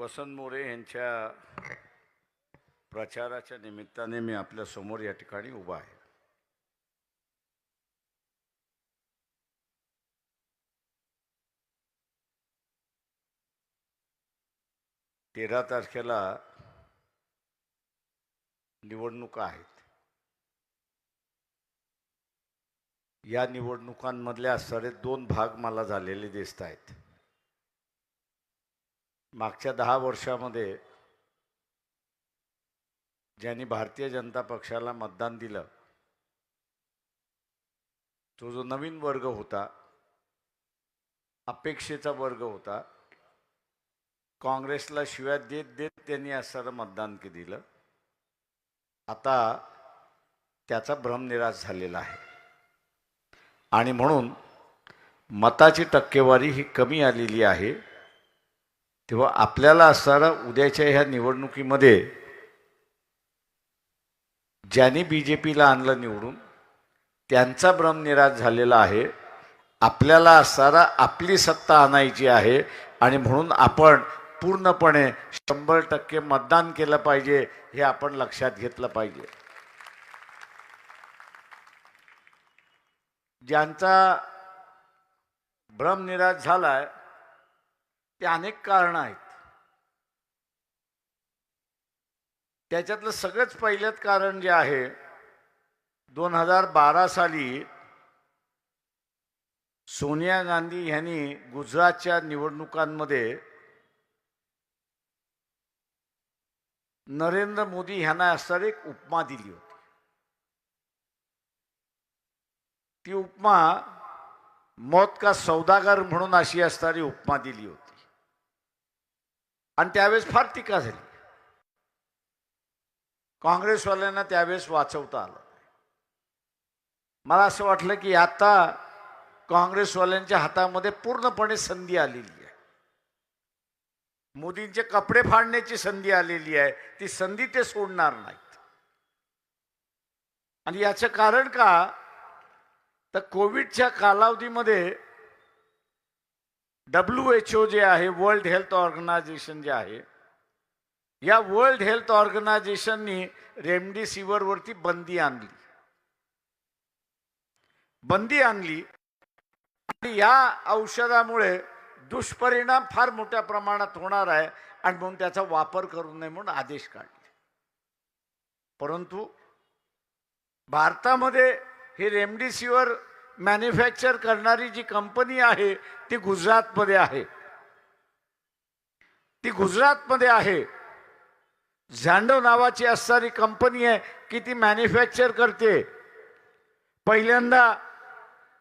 वसंत मोरे यांच्या प्रचाराच्या निमित्ताने मी आपल्यासमोर या ठिकाणी उभा आहे. तेरा तारखेला निवडणुका आहेत. या निवडणुकांमधल्या सरे दोन भाग मला झालेले दिसत आहेत मागच्या दहा वर्षामध्ये ज्यांनी भारतीय जनता पक्षाला मतदान दिलं तो जो नवीन वर्ग होता अपेक्षेचा वर्ग होता काँग्रेसला शिव्या देत देत त्यांनी असणारं मतदान के दिलं आता त्याचा भ्रमनिराश झालेला आहे. आणि म्हणून मताची टक्केवारी ही कमी आलेली आहे. तेव्हा आपल्याला असणारा उद्याच्या ह्या निवडणुकीमध्ये ज्यांनी बी जे पीला आणलं निवडून त्यांचा भ्रमनिराश झालेला आहे. आपल्याला असणारा आपली सत्ता आणायची आहे आणि म्हणून आपण पूर्णपणे शंभर टक्के मतदान केलं पाहिजे हे आपण लक्षात घेतलं पाहिजे. ज्यांचा भ्रमनिराश झालाय ते अनेक कारणं आहेत. त्याच्यातलं सगळंच पहिल्यात कारण जे आहे दोन हजार बारा साली सोनिया गांधी यांनी गुजरातच्या निवडणुकांमध्ये नरेंद्र मोदी यांना असणारी एक उपमा दिली होती. ती उपमा मौत का सौदागर म्हणून अशी असणारी उपमा दिली होती. आणि त्यावेळेस फार टीका झाली. काँग्रेसवाल्यांना त्यावेळेस वाचवता आलं मला असं वाटलं की आता काँग्रेसवाल्यांच्या हातामध्ये पूर्णपणे संधी आलेली आहे. मोदींचे कपडे फाडण्याची संधी आलेली आहे. ती संधी ते सोडणार नाहीत. आणि याचं कारण का? तर कोविडच्या कालावधीमध्ये डब्ल्यू एच ओ जे आहे वर्ल्ड हेल्थ ऑर्गनायझेशन जे आहे या वर्ल्ड हेल्थ ऑर्गनायझेशननी रेमडेसिवीरवरती बंदी आणली. बंदी आणली. आणि या औषधामुळे दुष्परिणाम फार मोठ्या प्रमाणात होणार आहे आणि म्हणून त्याचा वापर करू नये म्हणून आदेश काढले. परंतु भारतामध्ये हे रेमडेसिवीर मॅन्युफॅक्चर करणारी जी कंपनी आहे ती गुजरातमध्ये आहे. ती गुजरातमध्ये आहे. झँडो नावाची असणारी कंपनी आहे की ती मॅन्युफॅक्चर करते. पहिल्यांदा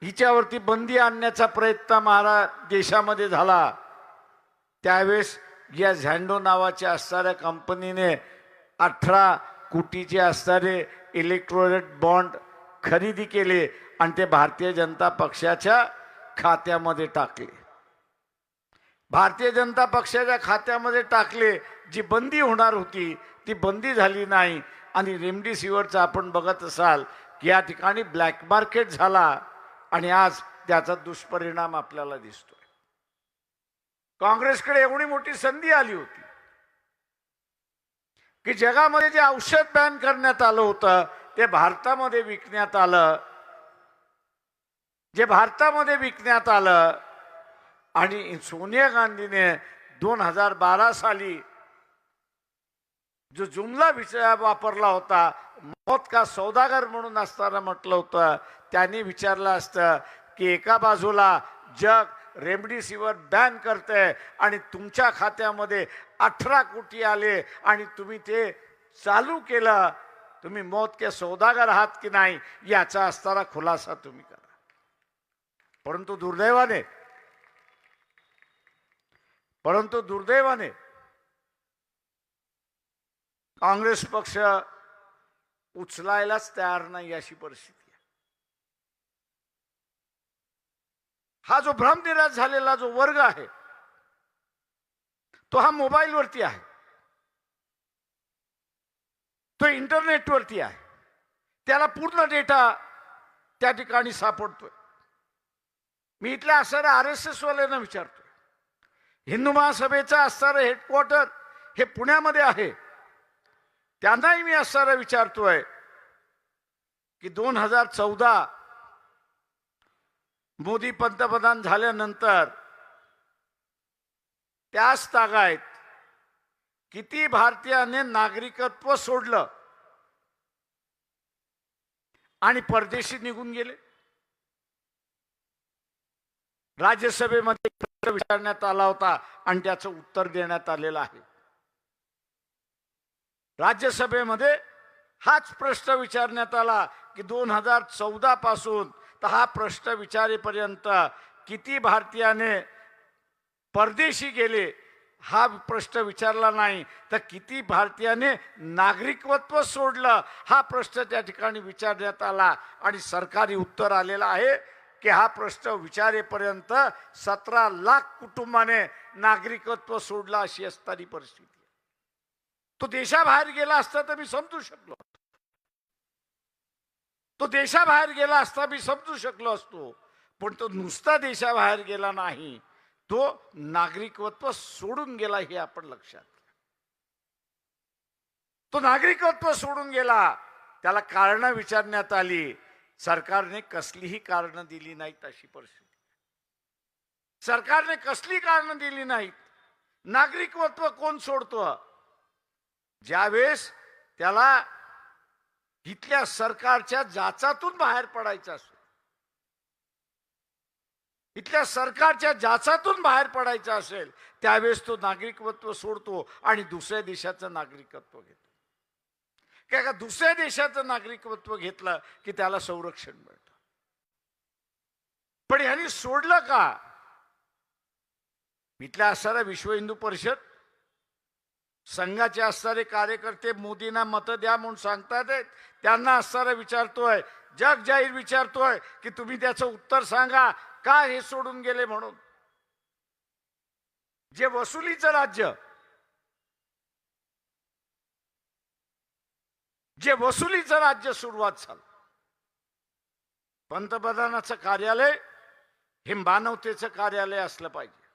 हिच्यावरती बंदी आणण्याचा प्रयत्न महारा देशामध्ये झाला. त्यावेळेस या झँडो नावाच्या असणाऱ्या कंपनीने अठरा कोटीचे असणारे इलेक्ट्रोरेट बॉन्ड खरेदी केले. आणि ते भारतीय जनता पक्षाच्या खात्यामध्ये टाकले. भारतीय जनता पक्षाच्या खात्यामध्ये टाकले जी बंदी होणार होती ती बंदी झाली नाही. आणि रेमडेसिवीरचं आपण बघत असाल की या ठिकाणी ब्लॅक मार्केट झाला आणि आज त्याचा दुष्परिणाम आपल्याला दिसतोय. काँग्रेसकडे एवढी मोठी संधी आली होती की जगामध्ये जे औषध बॅन करण्यात आलं होतं ते भारतामध्ये विकण्यात आलं. जे भारतामध्ये विकण्यात आलं आणि सोनिया गांधीने दोन हजार बारा साली जो जुमला विचार वापरला होता मौत का सौदागर म्हणून असताना म्हटलं होतं त्यांनी विचारलं असतं की एका बाजूला जग रेमडेसिवीर बॅन करते आणि तुमच्या खात्यामध्ये अठरा कोटी आले आणि तुम्ही ते चालू केलं तुम्ही मौत के सौदागर आहात की नाही याचा असणारा खुलासा तुम्ही करा. परंतु दुर्दैवाने परंतु दुर्दैवाने काँग्रेस पक्ष उचलायलाच तयार नाही अशी परिस्थिती आहे हा जो भ्रमनिराश झालेला जो वर्ग आहे तो हा मोबाईलवरती आहे तो इंटरनेटवरती आहे त्याला पूर्ण डेटा त्या ठिकाणी सापडतोय मी इथल्या असणाऱ्या आर एस एसवाल्यांना विचारतो विचारतोय. हिंदू महासभेचं असणारं हेडक्वार्टर हे पुण्यामध्ये आहे. त्यांनाही मी असणारा विचारतोय की दोन हजार चौदा मोदी पंतप्रधान झाल्यानंतर त्याच तागायत किती भारतीयाने नागरिकत्व सोडलं आणि परदेशी निघून गेले? राज्यसभेमध्ये प्रश्न विचारण्यात आला होता आणि त्याचं उत्तर देण्यात आलेलं आहे. राज्यसभेमध्ये हाच प्रश्न विचारण्यात आला की दोन हजार चौदा पासून तर हा प्रश्न विचारेपर्यंत किती भारतीयाने परदेशी गेले हा प्रश्न विचारला नाही. तर किती भारतीयाने नागरिकत्व सोडलं हा प्रश्न त्या ठिकाणी विचारण्यात आला आणि सरकारी उत्तर आलेलं आहे. की हा प्रश्न विचारेपर्यंत सतरा लाख कुटुंबाने नागरिकत्व सोडला अशी असणारी परिस्थिती तो देशाबाहेर गेला असता तर मी समजू शकलो तो देशाबाहेर गेला असता मी समजू शकलो असतो. पण तो नुसता देशाबाहेर गेला नाही तो नागरिकत्व सोडून गेला हे आपण लक्षात तो नागरिकत्व सोडून गेला त्याला कारणं विचारण्यात आली. सरकारने कसलीही कारणं दिली नाहीत अशी परिस्थिती. सरकारने कसली कारणं दिली नाहीत? नागरिकत्व कोण सोडतो? ज्यावेळेस त्याला इथल्या सरकारच्या जाचातून बाहेर पडायचं असतो. इथल्या सरकारच्या जाचातून बाहेर पडायचं असेल त्यावेळेस तो नागरिकत्व सोडतो आणि दुसऱ्या देशाचं नागरिकत्व घेतो. काय का दुसऱ्या देशाचं नागरिकत्व घेतलं की त्याला संरक्षण मिळतं? पण ह्यांनी सोडलं का? इथल्या असणारा विश्व हिंदू परिषद संघाचे असणारे कार्यकर्ते मोदींना मतं द्या म्हणून सांगतात त्यांना असणारा विचारतोय जग जाहीर विचारतोय की तुम्ही त्याचं उत्तर सांगा का हे सोडून गेले म्हणून? जे वसुलीचं राज्य जे वसुलीचं राज्य सुरुवात झालं. पंतप्रधानाचं कार्यालय हे मानवतेचं कार्यालय असलं पाहिजे.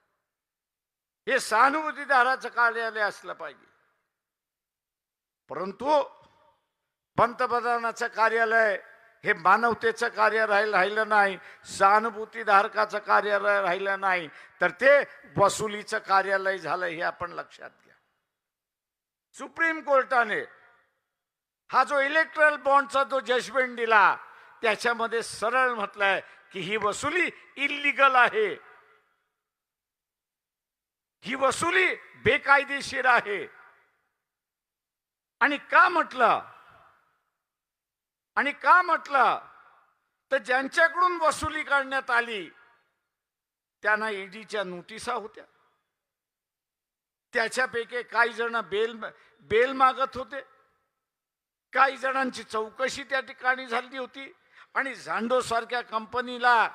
हे सहानुभूतीदाराचं कार्यालय असलं पाहिजे. परंतु पंतप्रधानाचं कार्यालय हे मानवतेचं कार्य राहिलं राहिलं नाही सहानुभूतीधारकाचं कार्यालय राहिलं नाही तर ते वसुलीचं कार्यालय झालं हे आपण लक्षात घ्या. सुप्रीम कोर्टाने हा जो इलेक्ट्रल बॉन्डचा जो जजमेंट दिला त्याच्यामध्ये सरळ म्हटलंय की ही वसुली इलिगल आहे. ही वसुली बेकायदेशीर आहे. आणि का म्हटलं? आणि का म्हटलं? तर ज्यांच्याकडून वसुली काढण्यात आली त्यांना ईडीच्या नोटिसा होत्या. त्याच्यापैकी काही जण बेल बेल मागत होते. काही जणांची चौकशी त्या ठिकाणी झाली होती आणि झांडोसारख्या कंपनीला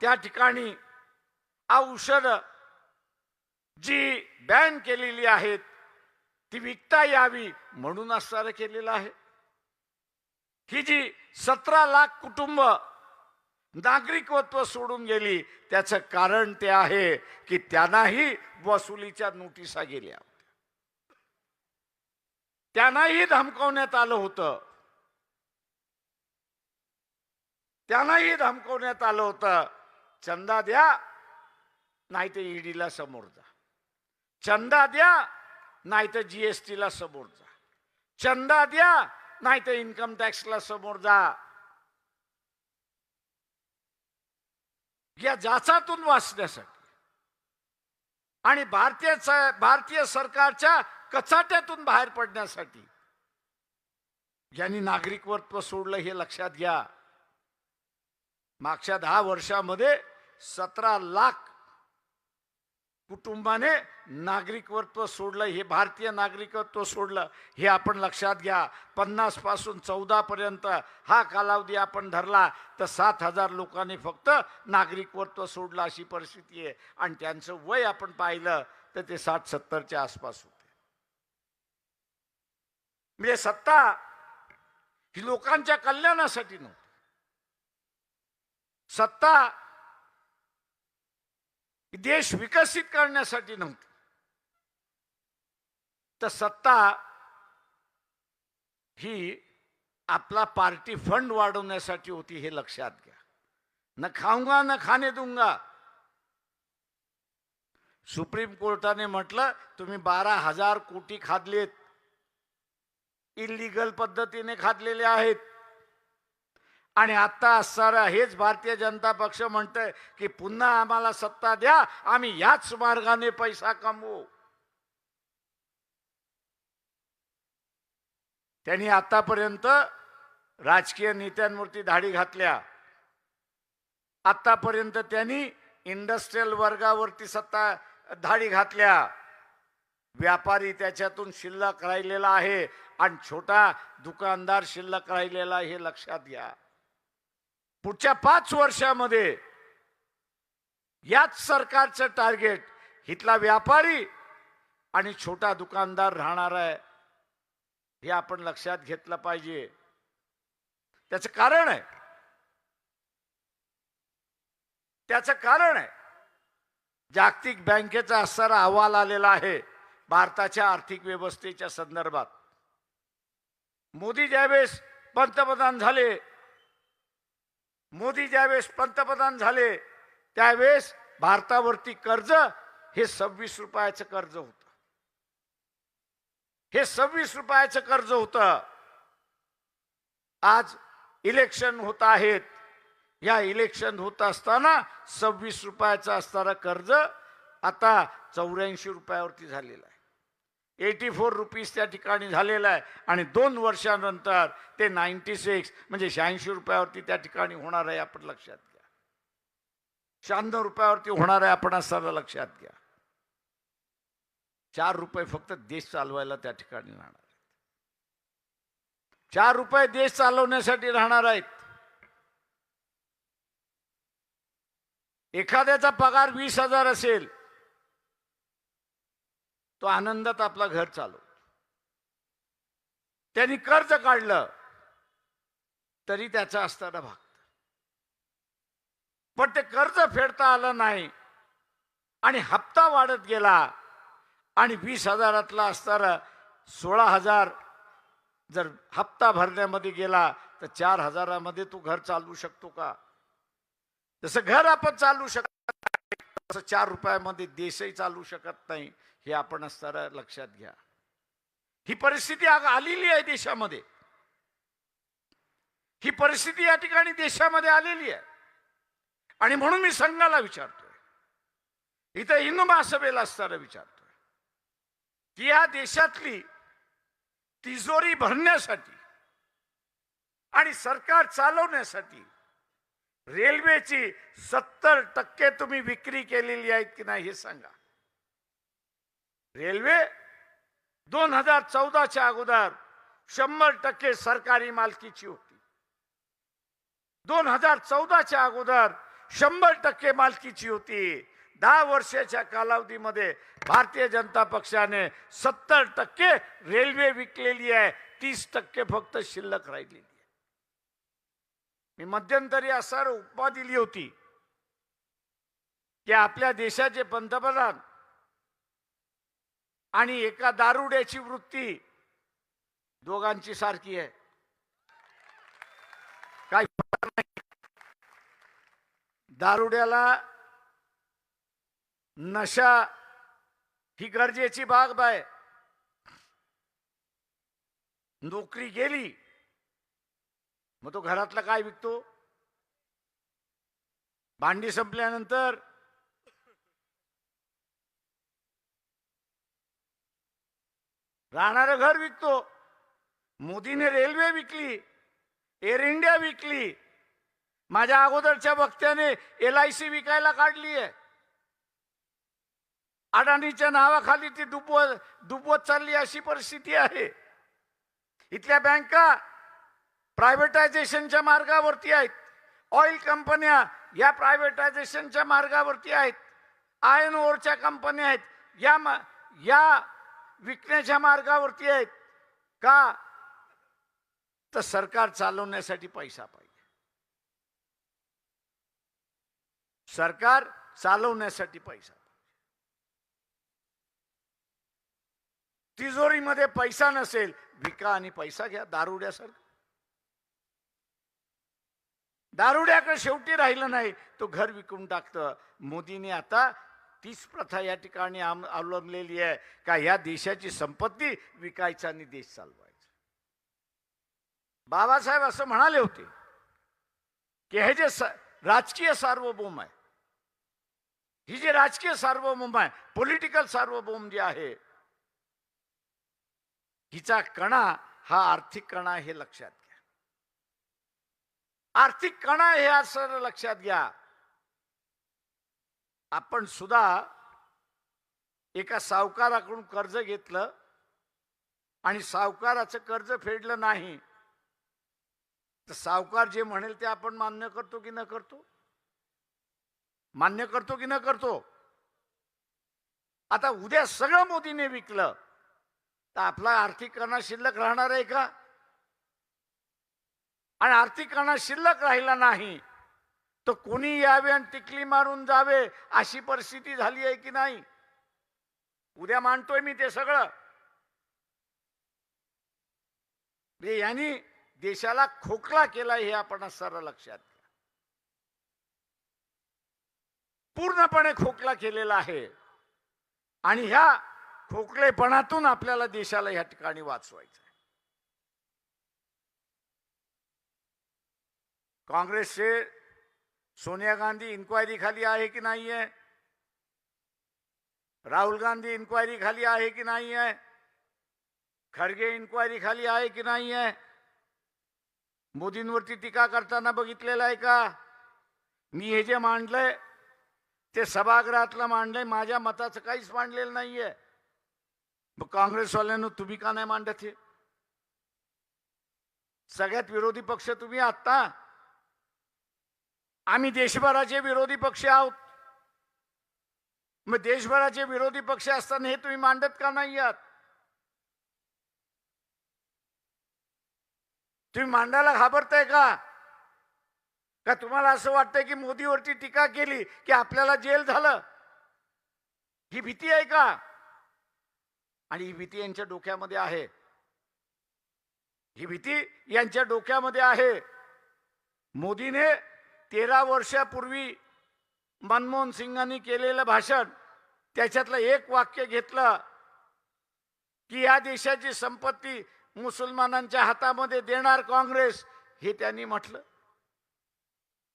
त्या ठिकाणी औषध जी बॅन केलेली आहेत ती विकता यावी म्हणून असणारं केलेलं आहे. ही जी सतरा लाख कुटुंब नागरिकत्व सोडून गेली त्याचं कारण ते आहे की त्यांनाही वसुलीच्या नोटिसा गेल्या. त्यांनाही धमकवण्यात आलं होतं. त्यांनाही धमकवण्यात आलं होतं. चंदा द्या नाही तर ईडीला समोर जा. चंदा द्या नाही तर जीएसटीला समोर जा. चंदा द्या नाही तर इन्कम टॅक्सला समोर जा. या जाचातून वाचण्यासाठी. आणि भारतीय भारतीय सरकारच्या कचाट्यातून बाहेर पडण्यासाठी. ज्यांनी नागरिकत्व सोडलं हे लक्षात घ्या. मागच्या दहा वर्षामध्ये सतरा लाख कुटुंबाने नागरिकत्व सोडलं हे भारतीय नागरिकत्व सोडलं हे आपण लक्षात घ्या. पन्नासपासून चौदा पर्यंत हा कालावधी आपण धरला तर सात हजार लोकांनी फक्त नागरिकत्व सोडलं अशी परिस्थिती आहे. आणि त्यांचं वय आपण पाहिलं तर ते साठ सत्तरच्या आसपास म्हणजे सत्ता ही लोकांच्या कल्याणासाठी नव्हती. सत्ता देश विकसित करण्यासाठी नव्हती. तर सत्ता ही आपला पार्टी फंड वाढवण्यासाठी होती हे लक्षात घ्या. न खाऊंगा न खाणे दूंगा. सुप्रीम कोर्टाने म्हटलं तुम्ही बारा हजार कोटी खादलेत इलिगल पद्धतीने खादलेले आहेत. आणि आता असणारा हेच भारतीय जनता पक्ष म्हणतंय की पुन्हा आम्हाला सत्ता द्या आम्ही याच मार्गाने पैसा कमवू. त्यांनी आतापर्यंत राजकीय नेत्यांवरती धाडी घातल्या. आतापर्यंत त्यांनी इंडस्ट्रीयल वर्गावरती सत्ता धाडी घातल्या. व्यापारी त्याच्यातून शिल्लक राहिलेला आहे आणि छोटा दुकानदार शिल्लक राहिलेला आहे हे लक्षात घ्या. पुढच्या पाच वर्षामध्ये याच सरकारचं टार्गेट हिथला व्यापारी आणि छोटा दुकानदार राहणार आहे हे आपण लक्षात घेतलं पाहिजे. त्याचं कारण आहे. त्याचं कारण आहे. जागतिक बँकेचा असणारा अहवाल आलेला आहे. भारताच्या आर्थिक व्यवस्थेच्या संदर्भात. मोदी ज्यावेळेस पंतप्रधान झाले मोदी ज्यावेळेस पंतप्रधान झाले त्यावेळेस भारतावरती कर्ज हे सव्वीस रुपयाचं कर्ज होतं. हे सव्वीस रुपयाचं कर्ज होतं. आज इलेक्शन होत आहेत. या इलेक्शन होत असताना सव्वीस रुपयाचं असणारं कर्ज आता चौऱ्याऐंशी रुपयावरती झालेलं आहे. एटी फोर रुपीज त्या ठिकाणी झालेला आहे. आणि दोन वर्षानंतर ते नाईन्टी सिक्स म्हणजे शहाऐंशी रुपयावरती त्या ठिकाणी होणार आहे आपण लक्षात घ्या. शहाण्णव रुपयावरती होणार आहे आपण असताना लक्षात घ्या. चार रुपये फक्त देश चालवायला त्या ठिकाणी राहणार आहेत. चार रुपये देश चालवण्यासाठी राहणार आहेत. एखाद्याचा पगार वीस हजार असेल तो आनंदात आपला घर चालवतो त्यांनी कर्ज काढलं तरी त्याचा असताना भागत. पण ते कर्ज फेडता आलं नाही आणि हप्ता वाढत गेला आणि वीस हजारातला असणारा सोळा हजार जर हप्ता भरण्यामध्ये गेला तर चार हजारामध्ये तू घर चालवू शकतो का? जसं घर आपण चालवू शकत नाही, तसं चार रुपयामध्ये देशही चालवू शकत नाही. हे आपण असताना लक्षात घ्या. ही परिस्थिती आलेली आहे देशामध्ये. ही परिस्थिती या ठिकाणी देशामध्ये आलेली आहे. आणि म्हणून मी संघाला विचारतोय. इथं हिंदू महासभेला असताना विचारतोय. की या देशातली तिजोरी भरण्यासाठी आणि सरकार चालवण्यासाठी रेल्वेची सत्तर टक्के तुम्ही विक्री केलेली आहेत की नाही हे सांगा. रेल्वे दोन हजार चौदाच्या अगोदर शंभर टक्के सरकारी मालकीची होती. दोन हजार चौदाच्या अगोदर शंभर टक्के मालकीची होती. दहा वर्षाच्या कालावधीमध्ये भारतीय जनता पक्षाने सत्तर टक्के रेल्वे विकलेली आहे तीस टक्के फक्त शिल्लक राहिलेली आहे. मी मध्यंतरी असार उपमा दिली होती की आपल्या देशाचे पंतप्रधान आणि एका दारुड्याची वृत्ती दोघांची सारखी आहे. काही नाही. दारुड्याला नशा ही गरजेची बाब आहे. नोकरी गेली मग तो घरातला काय विकतो? भांडी संपल्यानंतर राहणारं घर विकतो. मोदीने रेल्वे विकली एअर इंडिया विकली. माझ्या अगोदरच्या वक्त्याने एल आय सी विकायला काढली आहे. अडाणीच्या नावाखाली ती डुबवत डुबवत चालली अशी परिस्थिती आहे. इथल्या बँका प्रायव्हेटायझेशनच्या मार्गावरती आहेत. ऑइल कंपन्या या प्रायव्हेटायझेशनच्या मार्गावरती आहेत. आयन ओरच्या कंपन्या आहेत. या म या विकण्याच्या मार्गावरती आहेत. का? तर सरकार चालवण्यासाठी पैसा पाहिजे. सरकार चालवण्यासाठी पैसा तिजोरीमध्ये पैसा नसेल विका आणि पैसा घ्या दारुड्यासारखं. दारुड्याकडे शेवटी राहिलं नाही तो घर विकून टाकतं. मोदीने आता तीच प्रथा या ठिकाणी आम- अवलंबलेली आहे का या देशाची संपत्ती विकायचा आणि देश चालवायचा? बाबासाहेब असं म्हणाले होते की हे जे स- राजकीय सार्वभौम आहे ही जी राजकीय सार्वभौम आहे पॉलिटिकल सार्वभौम जे आहे हिचा कणा हा आर्थिक कणा हे लक्षात घ्या. आर्थिक कणा हे असं लक्षात घ्या. आपण सुद्धा एका सावकाराकडून कर्ज घेतलं आणि सावकाराचं कर्ज फेडलं नाही तर सावकार जे म्हणेल ते आपण मान्य करतो की न करतो? मान्य करतो की न करतो? आता उद्या सगळं मोदीने विकलं तर आपला आर्थिक कणा शिल्लक राहणार आहे का? आणि आर्थिक कणा शिल्लक राहिला नाही तर कोणी यावे आणि टिकली मारून जावे अशी परिस्थिती झाली आहे की नाही? उद्या मांडतोय मी ते सगळं. म्हणजे यांनी देशाला खोकला केला हे आपण सर्व लक्षात घ्या. पूर्णपणे खोकला केलेला आहे. आणि ह्या खोकलेपणातून आपल्याला देशाला या ठिकाणी वाचवायचं आहे काँग्रेसचे सोनिया गांधी इन्क्वायरी खाली आहे की नाही आहे? राहुल गांधी इन्क्वायरी खाली आहे की नाही आहे? खरगे इन्क्वायरी खाली आहे की नाही आहे? मोदींवरती टीका करताना बघितलेलं आहे का? मी हे जे मांडलंय ते सभागृहातलं मांडलंय माझ्या मताचं काहीच मांडलेलं नाहीये. मग काँग्रेसवाल्यानं तुम्ही का नाही मांडत हे? सगळ्यात विरोधी पक्ष तुम्ही आत्ता? आम्ही देशभराचे विरोधी पक्ष आहोत. मग देशभराचे विरोधी पक्ष असताना हे तुम्ही मांडत का नाही आहात? तुम्ही मांडायला घाबरताय का? का तुम्हाला असं वाटतंय की मोदीवरती टीका केली की आपल्याला जेल झालं? ही भीती आहे का? आणि ही भीती यांच्या डोक्यामध्ये आहे. ही भीती यांच्या डोक्यामध्ये आहे. मोदीने तेरा वर्षापूर्वी मनमोहन सिंगांनी केलेलं भाषण त्याच्यातलं एक वाक्य घेतलं की या देशाची संपत्ती मुसलमानांच्या हातामध्ये देणार काँग्रेस हे त्यांनी म्हटलं.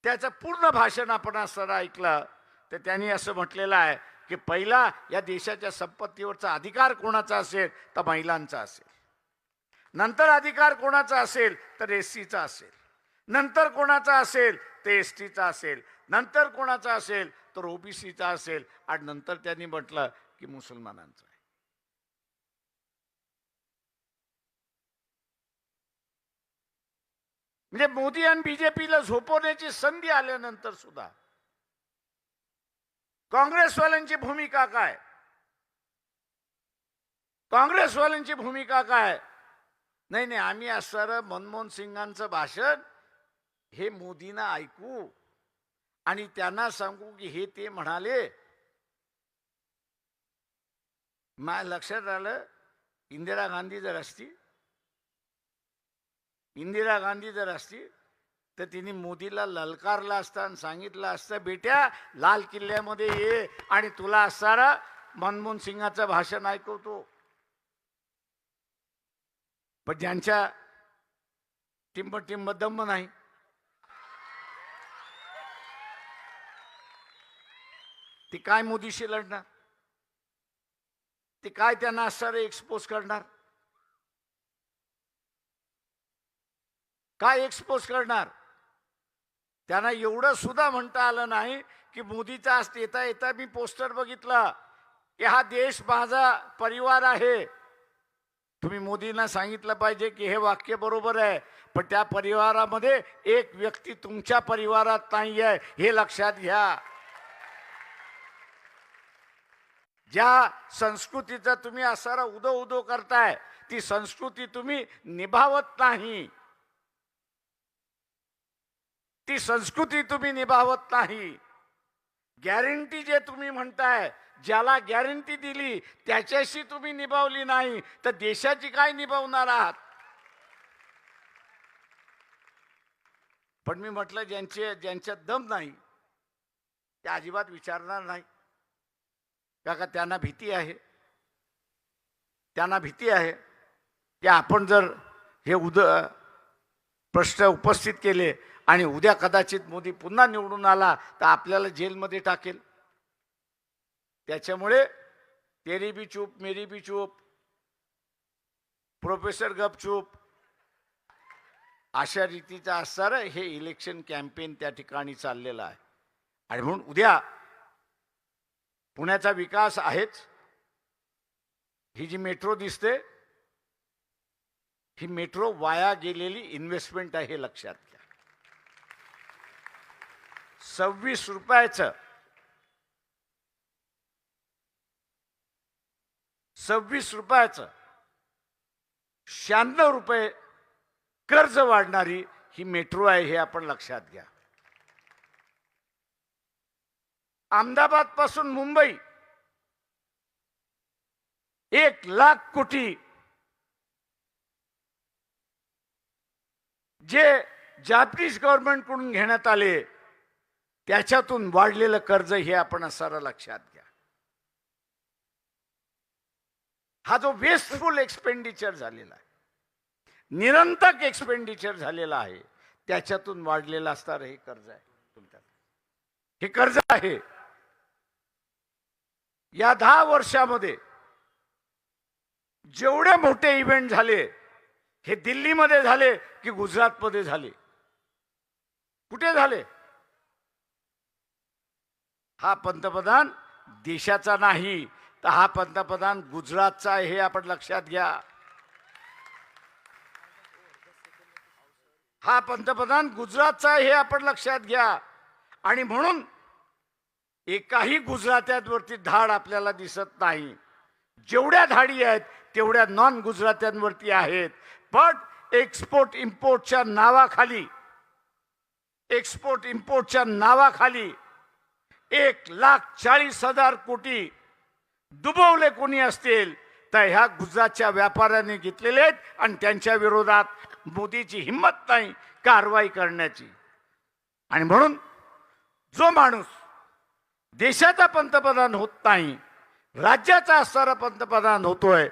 त्याचं पूर्ण भाषण आपण असताना ऐकलं तर त्यांनी असं म्हटलेलं आहे की पहिला या देशाच्या संपत्तीवरचा अधिकार कोणाचा असेल तर महिलांचा असेल. नंतर अधिकार कोणाचा असेल तर एस सीचा असेल. नंतर कोणाचा असेल? ते एस टीचा असेल. नंतर कोणाचा असेल? तर ओबीसीचा असेल. आणि नंतर त्यांनी म्हटलं की मुसलमानांचा आहे. म्हणजे मोदी आणि बीजेपीला झोपवण्याची संधी आल्यानंतर सुद्धा काँग्रेसवाल्यांची भूमिका काय? काँग्रेसवाल्यांची भूमिका काय? नाही नाही आम्ही असणारं मनमोहन सिंगांचं भाषण हे मोदींना ऐकू आणि त्यांना सांगू की हे ते म्हणाले. माझ्या लक्षात आलं इंदिरा गांधी जर असती इंदिरा गांधी जर असती तर तिने मोदीला ललकारला असता आणि सांगितलं असतं बेट्या लाल किल्ल्यामध्ये ये आणि तुला असणारा मनमोहन सिंगाचं भाषण ऐकवतो. पण ज्यांच्या टिंब टिंब दम नाही. ते काय मोदीशी लढणार? ते काय त्यांना असणारे एक्सपोज करणार? काय एक्सपोज करणार? त्यांना एवढं सुद्धा म्हणता आलं नाही की मोदीचा आज येता येता मी पोस्टर बघितला. की हा देश माझा परिवार आहे. तुम्ही मोदींना सांगितलं पाहिजे की हे वाक्य बरोबर आहे पण त्या परिवारामध्ये एक व्यक्ती तुमच्या परिवारात नाही आहे हे लक्षात घ्या. ज्या संस्कृतीचा तुम्ही असारा उदो उदो करताय ती संस्कृती तुम्ही निभावत नाही. ती संस्कृती तुम्ही निभावत नाही. गॅरंटी जे तुम्ही म्हणताय ज्याला गॅरंटी दिली त्याच्याशी तुम्ही निभावली नाही तर देशाची काय निभावणार आहात? पण मी म्हटलं ज्यांचे ज्यांच्यात दम नाही ते अजिबात विचारणार नाही. का का त्यांना भीती आहे. त्यांना भीती आहे की आपण जर हे उद प्रश्न उपस्थित केले आणि उद्या कदाचित मोदी पुन्हा निवडून आला तर आपल्याला जेलमध्ये टाकेल. त्याच्यामुळे तेरी बी चूप मेरी बी चूप प्रोफेसर गपचूप अशा रीतीचं असणारं हे इलेक्शन कॅम्पेन त्या ठिकाणी चाललेलं आहे. आणि म्हणून उद्या पुण्याचा विकास आहेच. ही जी मेट्रो दिसते ही मेट्रो वाया गेलेली इन्व्हेस्टमेंट आहे हे लक्षात घ्या. सव्वीस रुपयाचं सव्वीस रुपयाचं शहाण्णव रुपये कर्ज वाढणारी ही मेट्रो आहे हे आपण लक्षात घ्या. अहमदाबादपासून मुंबई. एक लाख कोटी. जे जापनीज गव्हर्नमेंटकडून घेण्यात आले त्याच्यातून वाढलेलं कर्ज हे आपण सारा लक्षात घ्या. हा जो वेस्टफुल एक्सपेंडिचर झालेला आहे निरंतर एक्सपेंडिचर झालेला आहे त्याच्यातून वाढलेलं असणार हे कर्ज आहे तुमच्या हे कर्ज आहे. या दहा वर्षामध्ये जेवढे मोठे इव्हेंट झाले हे दिल्लीमध्ये झाले की गुजरातमध्ये झाले? कुठे झाले? हा पंतप्रधान देशाचा नाही तर हा पंतप्रधान गुजरातचा आहे हे आपण लक्षात घ्या. हा पंतप्रधान गुजरातचा आहे हे आपण लक्षात घ्या. आणि म्हणून एकाही गुजरात्यांवरती धाड आपल्याला दिसत नाही. जेवढ्या धाडी आहेत तेवढ्या नॉन गुजरात्यांवरती आहेत. पण एक्सपोर्ट इम्पोर्टच्या नावाखाली एक्सपोर्ट इम्पोर्टच्या नावाखाली एक लाख चाळीस हजार कोटी दुबवले कोणी असतील तर ह्या गुजरातच्या व्यापाऱ्यांनी घेतलेले आहेत आणि त्यांच्या विरोधात मोदीची हिंमत नाही कारवाई करण्याची. आणि म्हणून जो माणूस देशाचा पंतप्रधान होत नाही राज्याचा असणारा पंतप्रधान होतोय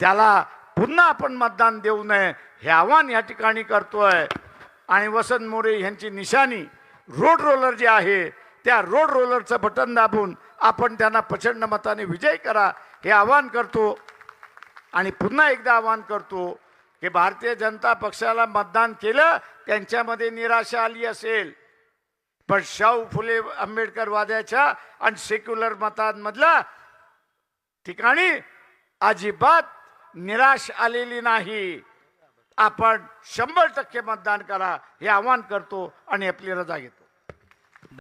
त्याला पुन्हा आपण मतदान देऊ नये हे आव्हान या ठिकाणी करतोय. आणि वसंत मोरे यांची निशाणी रोड रोलर जे आहे त्या रोड रोलरचं बटन दाबून आपण त्यांना प्रचंड मताने विजय करा हे आवाहन करतो. आणि पुन्हा एकदा आवाहन करतो की भारतीय जनता पक्षाला मतदान केलं त्यांच्यामध्ये निराशा आली असेल. पण शाहू फुले आंबेडकर वाद्याच्या आणि सेक्युलर मतांमधला ठिकाणी अजिबात निराश आलेली नाही. आपण शंभर टक्के मतदान करा हे आवाहन करतो आणि आपली रजा घेतो.